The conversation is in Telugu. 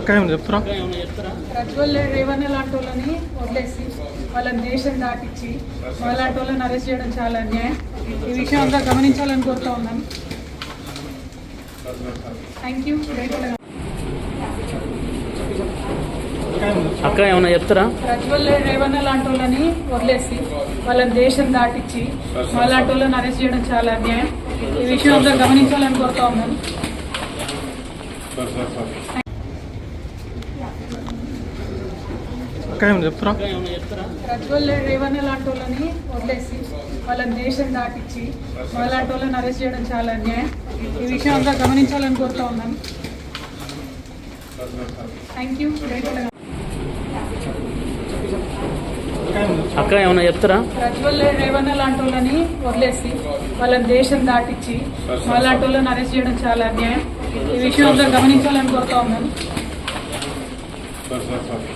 అక్క ఏమైనా చెప్తారా? ప్రజ్వల్ రేవణ్ణ లాంటి వాళ్ళని వదిలేసి వాళ్ళని దేశం దాటించి వాళ్ళంటి వాళ్ళని అరెస్ట్ చేయడం చాలా అన్యాయం. ఈ విషయం అంతా గమనించాలని కోరుతా ఉన్నాను. థ్యాంక్ యూ అక్క ఏమైనా చెప్తారా? ప్రజ్వల్ రేవణ్ణ లాంటి వాళ్ళని వదిలేసి వాళ్ళని దేశం దాటించి వాళ్ళంటి వాళ్ళని అరెస్ట్ చేయడం చాలా అన్యాయం. ఈ విషయం అంతా గమనించాలని కోరుతా ఉన్నాను. చెప్తారా? ప్రజ్వల్ రేవణ్ణ లాంటి వాళ్ళని వదిలేసి వాళ్ళని దేశం దాటించి వాళ్ళంటి వాళ్ళని అరెస్ట్ చేయడం చాలా అన్యాయం. ఈ విషయం అంతా గమనించాలని కోరుతా ఉన్నాను. థ్యాంక్ యూ అక్క ఏమైనా చెప్తారా? ప్రజ్వల్ రేవణ్ణ లాంటి వాళ్ళని వదిలేసి వాళ్ళని దేశం దాటించి వాళ్ళంటి వాళ్ళని అరెస్ట్ చేయడం చాలా అన్యాయం. ఈ విషయం అంతా గమనించాలని కోరుతా ఉన్నాను.